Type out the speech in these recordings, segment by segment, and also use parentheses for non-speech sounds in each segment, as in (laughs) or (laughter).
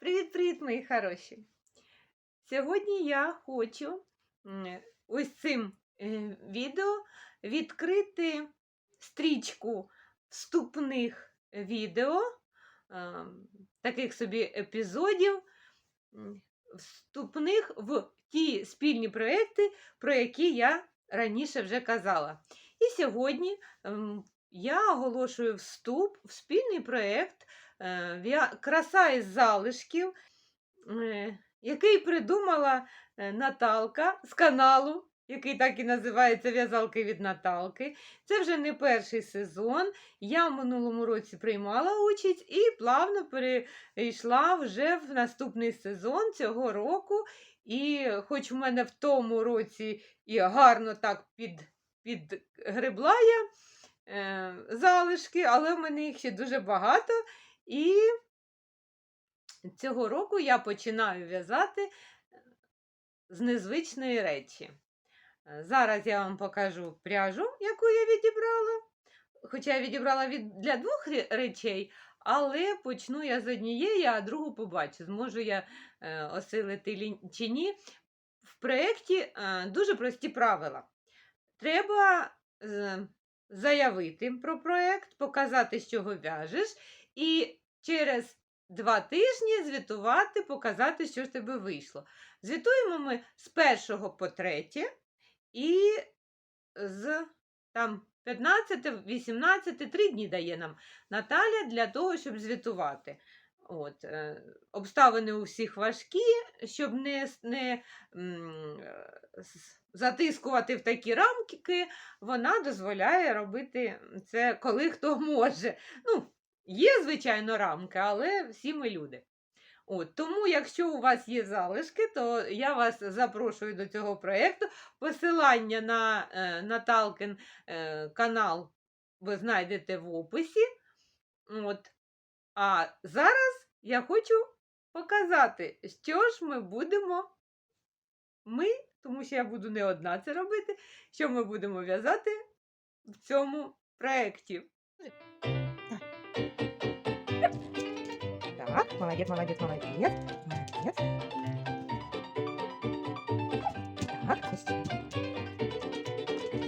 Привіт-привіт, мої хороші! Сьогодні я хочу ось цим е, відео відкрити стрічку вступних відео, таких собі епізодів, вступних в ті спільні проекти, про які я раніше вже казала. І сьогодні я оголошую вступ в спільний проєкт е, «В'я- Краса із залишків, е, який придумала е, Наталка з каналу, який так і називається В'язалки від Наталки. Це вже не перший сезон. Я в минулому році приймала участь і плавно перейшла вже в наступний сезон цього року. І хоч в мене в тому році і гарно так під, підгребла я е, залишки, але в мене їх ще дуже багато. І цього року я починаю в'язати е, з незвичної речі. Е, Зараз я вам покажу пряжу, яку я відібрала. Хоча я відібрала від, для двох речей, але почну я з однієї, а другу побачу, зможу я е, осилити чи ні. В проєкті е, дуже прості правила. Треба е, заявити про проєкт, показати, з чого в'яжеш, і через два тижні звітувати, показати, що ж тебе вийшло. Звітуємо ми з першого по третє і з там 15, 18, 3 дні дає нам Наталя для того, щоб звітувати. От, е, обставини у всіх важкі, щоб не, не м, е, затискувати в такі рамки, вона дозволяє робити це, коли хто може. Ну, є, звичайно, рамки, але всі ми люди. От, тому, якщо у вас є залишки, то я вас запрошую до цього проєкту. Посилання на е, Наталкин е, канал ви знайдете в описі. От. А зараз я хочу показати, що ж ми будемо. Ми, тому що я буду не одна це робити, що ми будемо в'язати в цьому проєкті. Так, молодец, молодец, молодец. Молодец. Так, пусть.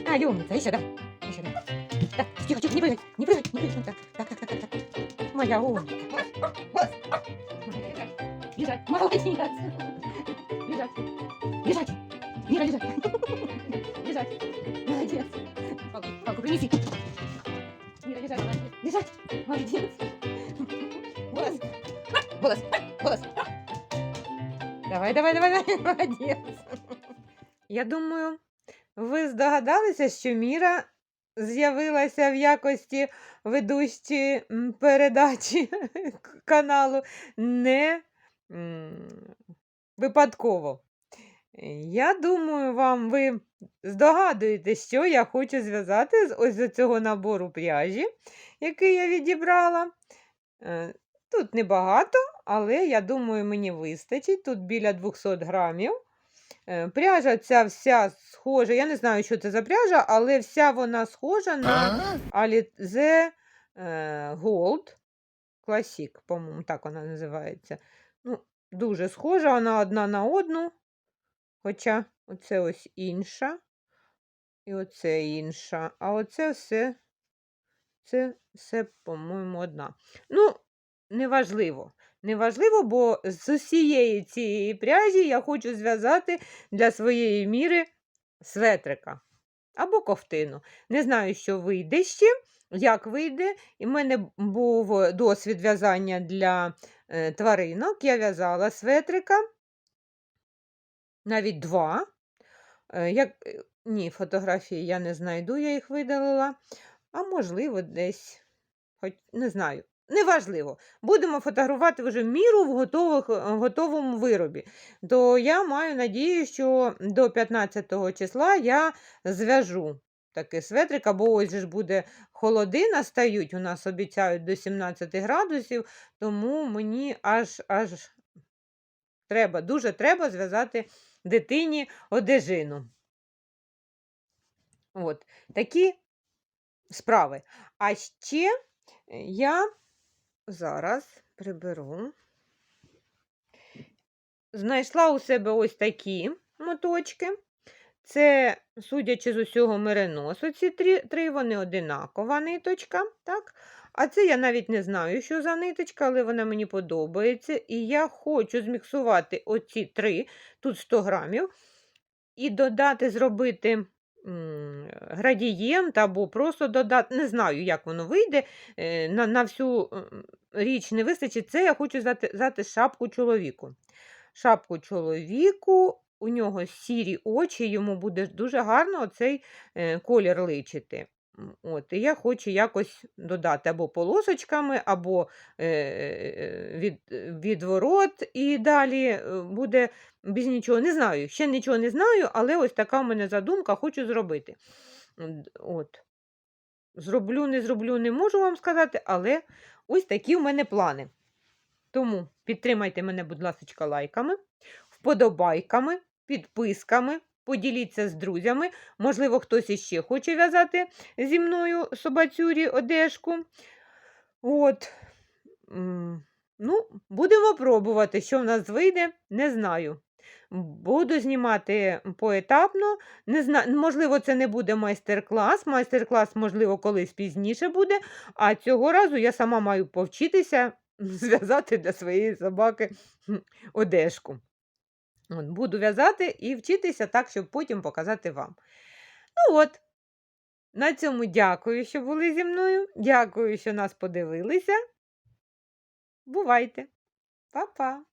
А, умница, еще, да. Еще, да. Так, тихо, тихо, не прыгай, не прыгай, не прыгай. Так, так, так, так, так, так. Моя умница. Лежать, молодец. Лежать, лежать. Мира, лежать. (laughs) Лежать. Молодец. Палку, палку принеси. Лежать. Молодец. Голос. Голос. Голос. Давай, давай, давай, давай. Молодец. Я думаю, ви здогадалися, що Міра з'явилася в якості ведучої передачі каналу не випадково. Я думаю, вам ви здогадуєтесь, що я хочу зв'язати з ось з цього набору пряжі, який я відібрала. Е, Тут небагато, але я думаю, мені вистачить. Тут біля 200 грамів. Е, Пряжа ця вся схожа. Я не знаю, що це за пряжа, але вся вона схожа на Alize е, Gold Classic, по-моєму, так вона називається. Ну, дуже схожа вона одна на одну. Хоча оце ось інша. І оце інша. А оце все, це все, по-моєму, одна. Ну, неважливо. Неважливо, бо з усієї цієї пряжі я хочу зв'язати для своєї міри светрика або ковтину. Не знаю, що вийде ще, як вийде. І в мене був досвід в'язання для е, тваринок. Я в'язала светрика, навіть два. Е, Як... е, Ні, фотографії я не знайду, я їх видалила. А можливо, десь, хоч не знаю. Неважливо. Будемо фотографувати вже міру в готових, е, готовому виробі. То я маю надію, що до 15 числа я зв'яжу такий светрик, або ось ж буде холоди настають, у нас обіцяють до 17 градусів, тому мені аж аж треба, дуже треба зв'язати дитині одежину. От, такі справи. А ще я зараз приберу. знайшла у себе ось такі моточки. Це, судячи з усього, меринос. Оці три, три вони одинакова ниточка. Так? А це я навіть не знаю, що за ниточка, але вона мені подобається. І я хочу зміксувати оці три, тут 100 грамів, і додати, зробити градієнт або просто додати, не знаю, як воно вийде. е, На, на всю річ не вистачить. Це я хочу взяти, шапку чоловіку. Шапку чоловіку, у нього сірі очі, йому буде дуже гарно цей колір личити. От, і я хочу якось додати або полосочками, або е, е, від, відворот, і далі е, буде без нічого. Не знаю, ще нічого не знаю, але ось така в мене задумка, хочу зробити. От. Зроблю, не зроблю, не можу вам сказати, але ось такі в мене плани. Тому підтримайте мене, будь ласка, лайками, вподобайками, підписками, поділіться з друзями. Можливо, хтось іще хоче в'язати зі мною собацюрі одежку. От. Ну, будемо пробувати, що в нас вийде, не знаю. Буду знімати поетапно. Не зна... Можливо, це не буде майстер-клас. Майстер-клас, можливо, колись пізніше буде. А цього разу я сама маю повчитися (laughs) зв'язати для своєї собаки одежку. Буду в'язати і вчитися так, щоб потім показати вам. Ну от, на цьому дякую, що були зі мною. Дякую, що нас подивилися. Бувайте. Па-па!